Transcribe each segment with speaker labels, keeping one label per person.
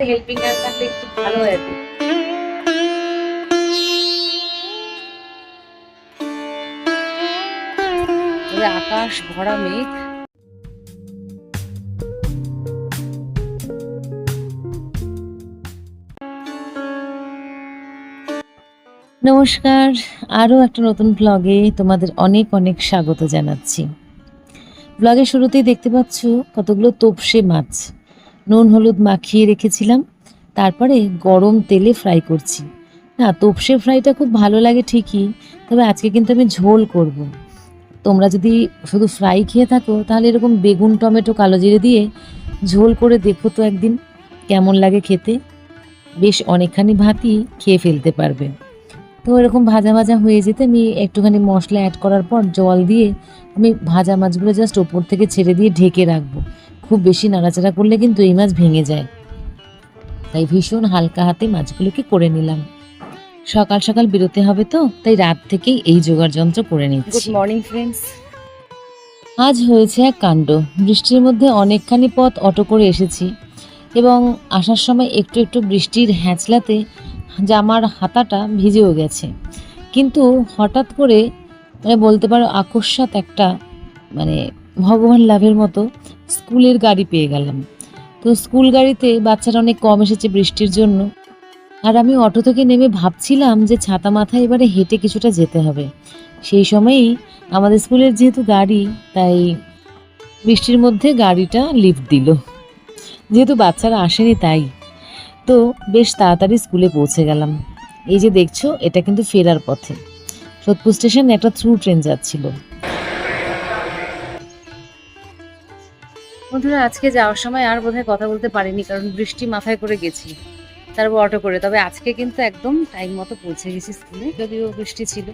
Speaker 1: Helping থাকলে একটু ভালো আকাশ, ভরা মেঘ। নমস্কার, আরও একটা নতুন ব্লগে তোমাদের অনেক অনেক স্বাগত জানাচ্ছি। ব্লগের শুরুতেই দেখতে পাচ্ছ কতগুলো তোপসে মাছ। নুন হলুদ মাখিয়ে রেখেছিলাম। তারপরে গরম তেলে ফ্রাই করছি। না, তোপসে ফ্রাইটা খুব ভালো লাগে ঠিকই, তবে আজকে কিন্তু আমি ঝোল করব। তোমরা যদি শুধু ফ্রাই খেয়ে থাকো, তাহলে এরকম বেগুন, টমেটো, কালো জিরে দিয়ে ঝোল করে দেখো তো একদিন, কেমন লাগে খেতে। বেশ অনেকখানি ভাতই খেয়ে ফেলতে পারবে। তো এরকম ভাজা ভাজা হয়ে যেতে আমি একটুখানি মশলা অ্যাড করার পর জল দিয়ে আমি ভাজা মাছগুলো জাস্ট ওপর থেকে ছেড়ে দিয়ে ঢেকে রাখব। খুব বেশি নাড়াচাড়া করলে কিন্তু এই মাছ ভেঙে যায়। তাই ভীষণ হালকা হাতে মাছগুলোকে করে নিলাম। সকাল সকাল বেরোতে হবে তো তাই রাত থেকেই এই জোগাড় যন্ত্র করে নিচ্ছি।
Speaker 2: গুড মর্নিং ফ্রেন্ডস
Speaker 1: আজ হয়েছে এক কাণ্ড। বৃষ্টির মধ্যে অনেকখানি পথ অটো করে এসেছি এবং আসার সময় একটু একটু বৃষ্টির হ্যাঁচলাতে জামার হাতাটা ভিজেও গেছে। কিন্তু হঠাৎ করে মানে বলতে পারো আকস্মাত একটা মানে ভগবান লাভের মতো স্কুলের গাড়ি পেয়ে গেলাম। তো স্কুল গাড়িতে বাচ্চারা অনেক কম এসেছে বৃষ্টির জন্য। আর আমি অটো থেকে নেমে ভাবছিলাম যে ছাতা মাথায় এবারে হেঁটে কিছুটা যেতে হবে। সেই সময়েই আমাদের স্কুলের যেহেতু গাড়ি, তাই বৃষ্টির মধ্যে গাড়িটা লিফট দিল। যেহেতু বাচ্চারা আসেনি তাই। তো বেশ তাড়াতাড়ি স্কুলে পৌঁছে গেলাম। এই যে দেখছ, এটা কিন্তু ফেরার পথে। সোদপুর স্টেশনে একটা থ্রু ট্রেন যাচ্ছিল। বন্ধুরা, আজকে যাওয়ার সময় আর বোধহয় কথা বলতে পারিনি, কারণ বৃষ্টি মাথায় করে গেছি। তারপর অটো করে, তবে আজকে কিন্তু একদম টাইম মতো পৌঁছে গেছি স্কুলে যদিও বৃষ্টি ছিল।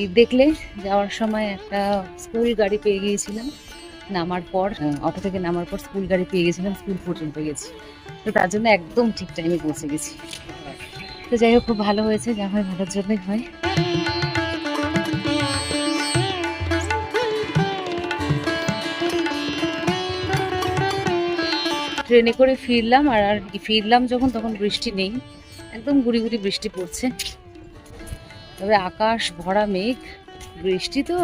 Speaker 1: এই দেখলে যাওয়ার সময় একটা স্কুল গাড়ি পেয়ে গিয়েছিলাম, নামার পর অটো থেকে নামার পর স্কুল গাড়ি পেয়ে গেছিলাম স্কুল পর্যন্ত গেছি। তো তার জন্য একদম ঠিক টাইমে পৌঁছে গেছি। তো যাই হোক, খুব ভালো হয়েছে, যা হয় ভালোর জন্যই হয়। ট্রেনে করে ফিরলাম আর আর ফিরলাম যখন, তখন বৃষ্টি নেই। একদম গুড়ি গুড়ি বৃষ্টি পড়ছে। তবে আকাশ ভরা মেঘ, বৃষ্টি তো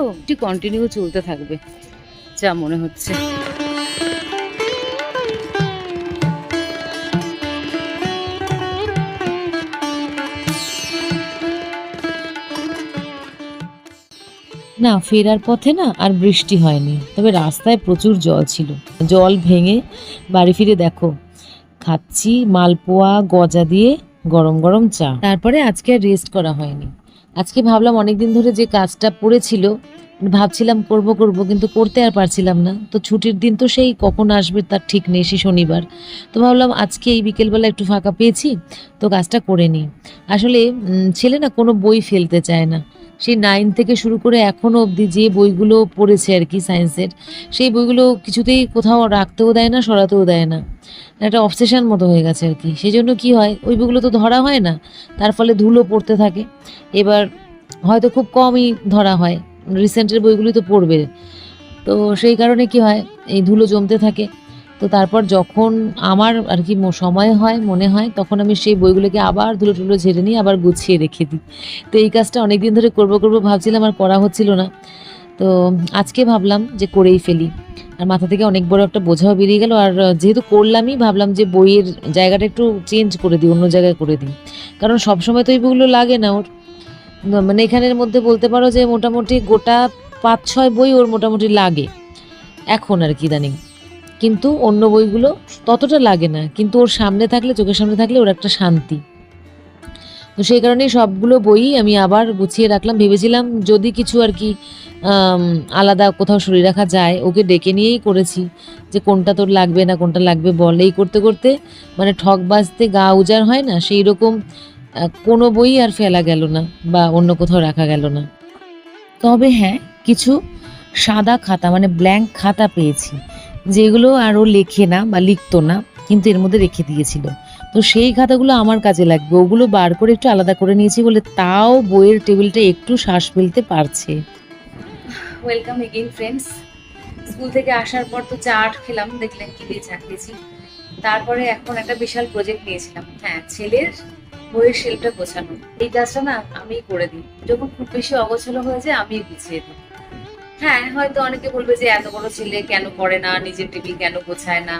Speaker 1: কন্টিনিউ চলতে থাকবে, যা মনে হচ্ছে। না, ফেরার পথে না আর বৃষ্টি হয়নি। তবে রাস্তায় প্রচুর জল ছিল। জল ভেঙে বাড়ি ফিরে দেখো। খাচ্ছি মালপোয়া, গজা দিয়ে গরম গরম চা। তারপরে আজকে আর রেস্ট করা হয়নি। আজকে ভাবলাম অনেকদিন ধরে যে কাজটা পড়েছিল, ভাবছিলাম করব করব, কিন্তু করতে আর পারছিলাম না। তো ছুটির দিন তো সেই কখন আসবে তার ঠিক নেই, সেই শনিবার। তো ভাবলাম আজকে এই বিকেলবেলা একটু ফাঁকা পেয়েছি, তো কাজটা করে নিই। আসলে ছেলে না কোনো বই ফেলতে চায় না। সেই নাইন থেকে শুরু করে এখনও অবধি যে বইগুলো পড়েছে আর কি সায়েন্সের সেই বইগুলো কিছুতেই কোথাও রাখতেও দেয় না, সরাতেও দেয় না। একটা অবসেশন মতো হয়ে গেছে আর কি। সেই জন্য কী হয়, ওই বইগুলো তো ধরা হয় না, তার ফলে ধুলো পড়তে থাকে। এবার হয়তো খুব কমই ধরা হয় রিসেন্টের বইগুলি তো পড়বে। তো সেই কারণে কি হয়, এই ধুলো জমতে থাকে। তো তারপর যখন আমার আর কি সময় হয়, মনে হয়, তখন আমি সেই বইগুলোকে আবার ধুলো টুলো ঝেড়ে নিয়ে আবার গুছিয়ে রেখে দিই। তো এই কাজটা অনেক দিন ধরে করব করব ভাবছিলাম, আর করা হচ্ছিল না। তো আজকে ভাবলাম যে করেই ফেলি। আর মাথা থেকে অনেক বড় একটা বোঝাও বেরিয়ে গেল। আর যেহেতু করলামই, ভাবলাম যে বইয়ের জায়গাটা একটু চেঞ্জ করে দিই, অন্য জায়গায় করে দিই। কারণ সবসময় তো এই বইগুলো লাগে না ওর। মানে এখানের মধ্যে বলতে পারো যে মোটামুটি গোটা পাঁচ ছয় বই ওর মোটামুটি লাগে। এখন আর কি ইদানিং। কিন্তু অন্য বইগুলো ততটা লাগে না। কিন্তু ওর সামনে থাকলে, চোখের সামনে থাকলে ওর একটা শান্তি। তো সেই কারণেই সবগুলো বই আমি আবার গুছিয়ে রাখলাম। ভেবেছিলাম যদি কিছু আর কি আলাদা কোথাও সরিয়ে রাখা যায়, ওকে ডেকে নিয়েই করেছি যে কোনটা তোর লাগবে না, কোনটা লাগবে বল। এই করতে করতে মানে ঠক বাজতে গা উজাড় হয় না, সেই রকম কোনো বই আর ফেলা গেল না বা অন্য কোথাও রাখা গেল না। তবে হ্যাঁ কিছু সাদা খাতা মানে ব্ল্যাঙ্ক খাতা পেয়েছি। যেগুলো আরও লেখে না বা লিখতো না, কিন্তু এর মধ্যে রেখে দিয়েছিল। তো সেই খাতাগুলো আমার কাজে লাগবে। ওগুলো বার করে একটু আলাদা করে নিয়েছি বলে তাও বইয়ের টেবিলটা একটু শ্বাস ফেলতে পারছে। ওয়েলকাম এগেইন ফ্রেন্ডস স্কুল থেকে আসার পর তো চা আট খেলাম, দেখলেন কি দিয়ে চা খেয়েছি। তারপরে এখন একটা বিশাল প্রজেক্ট নিয়েছিলাম। হ্যাঁ ছেলের বইয়ের শেলটা গোছানো। এই কাজটা না আমি করে দিই। যখন খুব বেশি অগোছালো হয়ে যায় আমি গুছিয়ে দিই। হ্যাঁ হয়তো অনেকে বলবে যে এত বড় ছেলে কেন করে না, নিজের টেবিল কেন গোছায় না?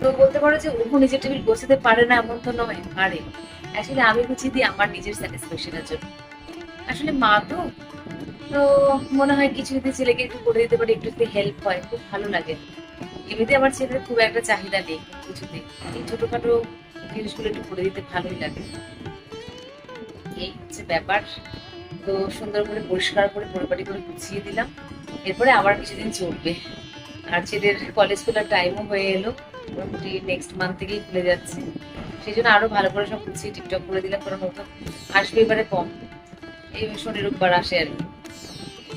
Speaker 1: তো বলতে পারো যে ও নিজের টেবিল গোছাতে পারে না এমন তো নয়, পারে। অ্যাকচুয়ালি আমি গুছিয়ে দিই আমার নিজের স্যাটিসফ্যাকশনের জন্য। আসলে মা তো তো মনে হয় কিছু যদি ছেলেকে একটু করে দিতে পারি, একটু যদি হেল্প হয়, খুব ভালো লাগে। এমনিতে আমার ছেলের খুব একটা চাহিদা নেই কিছুতে। এই ছোটখাটো জিনিসগুলো একটু করে দিতে ভালোই লাগে। এই হচ্ছে ব্যাপার। তো সুন্দর করে পরিষ্কার করে পরিপাটি করে গুছিয়ে দিলাম। এরপরে আবার কিছুদিন চলবে। আর ছেলের কলেজ খোলার টাইমও হয়ে এলো। মোটামুটি নেক্সট মান্থ থেকেই খুলে যাচ্ছে। সেই জন্য আরও ভালো করে সব গুছিয়ে টিকটক করে দিলাম কারণ ও আসবে এবারে কম। এই শনি রোববার আসে আর কি।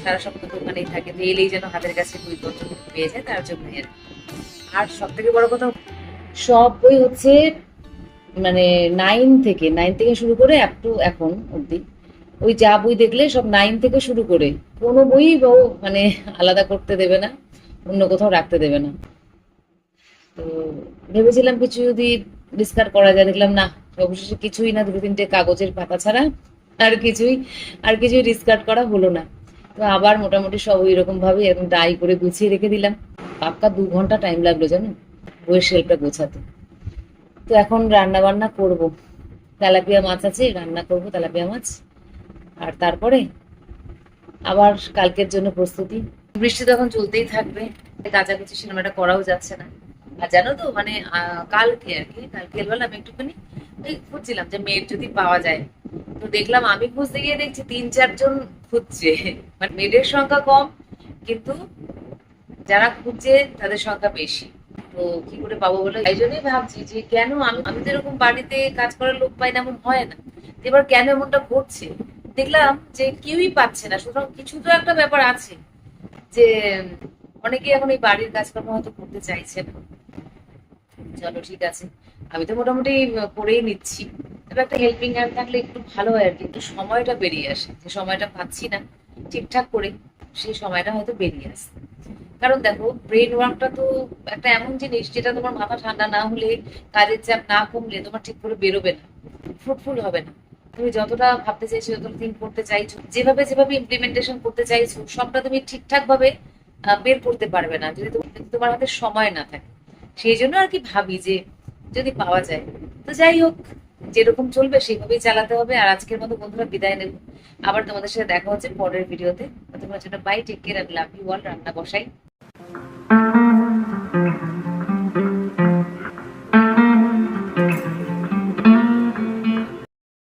Speaker 1: সারা সপ্তাহ ওখানেই থাকে। এলেই যেন হাতের কাছে বইপত্র পেয়ে যায়, তার জন্যই আর। আর সব থেকে বড় কথা, সব বই হচ্ছে মানে নাইন থেকে নাইন থেকে শুরু করে আপ টু এখন অবধি। ওই যা বই দেখলে সব নাইন থেকে শুরু করে। কোনো বই ও মানে আলাদা করতে দেবে না, অন্য কোথাও রাখতে দেবে না। তো ভেবেছিলাম কিছু যদি ডিসকার করা যায়, দেখলাম না, অবশেষে কিছুই না, দুটো তিনটে কাগজের পাতা ছাড়া আর কিছুই আর কিছুই ডিসকার্ড করা হলো না। তো আবার মোটামুটি সব ওই রকম ভাবে একদম ডাই করে গুছিয়ে রেখে দিলাম। পাক্কা দু ঘণ্টা টাইম লাগল জানো বইয়ের শেলটা গোছাতে। তো এখন রান্না বান্না করব। তেলাপিয়া মাছ আছে, রান্না করব তেলাপিয়া মাছ। আর তারপরে আবার কালকের জন্য প্রস্তুতি। বৃষ্টি তখন চলতেই থাকবে কাছাকাছি সিনেমাটা করাও যাচ্ছে না। আর জানো তো মানে কালকে আর কি, কালকে বেলা আমি একটুখানি ওই খুঁজছিলাম যে মেয়ের যদি পাওয়া যায়। তো দেখলাম আমি খুঁজতে গিয়ে দেখছি তিন, চারজন খুঁজছে। মানে মেয়েদের সংখ্যা কম, কিন্তু যারা খুঁজছে তাদের সংখ্যা বেশি। তো কি করে পাবো বলে? এই জন্যই ভাবছি যে কেন আমি আমি তো এরকম বাড়িতে কাজ করার লোক পাই না, এমন হয় না। এবার কেন এমনটা ঘটছে? দেখলাম যে কেউই পাচ্ছে না, সুতরাং কিছু তো একটা ব্যাপার আছে যে অনেকে এখন এই বাড়ির কাজকর্ম হয়তো করতে চাইছে না। চলো ঠিক আছে, আমি তো মোটামুটি করেই নিচ্ছি। তবে একটা হেল্পিং হ্যান্ড থাকলে একটু ভালো হয় আর কি, একটু সময়টা বেরিয়ে আসে। যে সময়টা পাচ্ছি না ঠিকঠাক করে, সেই সময়টা হয়তো বেরিয়ে আসে। কারণ দেখো ব্রেন ওয়ার্কটা তো একটা এমন জিনিস যেটা তোমার মাথা ঠান্ডা না হলে, কাজের চাপ না কমলে তোমার ঠিক করে বেরোবে না ফ্রুটফুল হবে না। তুমি যতটা ভাবতে চাইছো, যতটা থিঙ্ক করতে চাইছো, যেভাবে যেভাবে ইমপ্লিমেন্টেশন করতে চাইছো, সবটা তুমি ঠিকঠাক ভাবে বের করতে পারবে না। যদি তোমার হাতে সময় না থাকে। সেই জন্য আর কি ভাবি যে, যদি পাওয়া যায়। তো যাই হোক, যেরকম চলবে সেইভাবেই চালাতে হবে। আর আজকের মতো বন্ধুরা বিদায় নেব। আবার তোমাদের সাথে দেখা হচ্ছে পরের ভিডিওতে। তোমার জন্য bye take care love you all রান্না বসাই।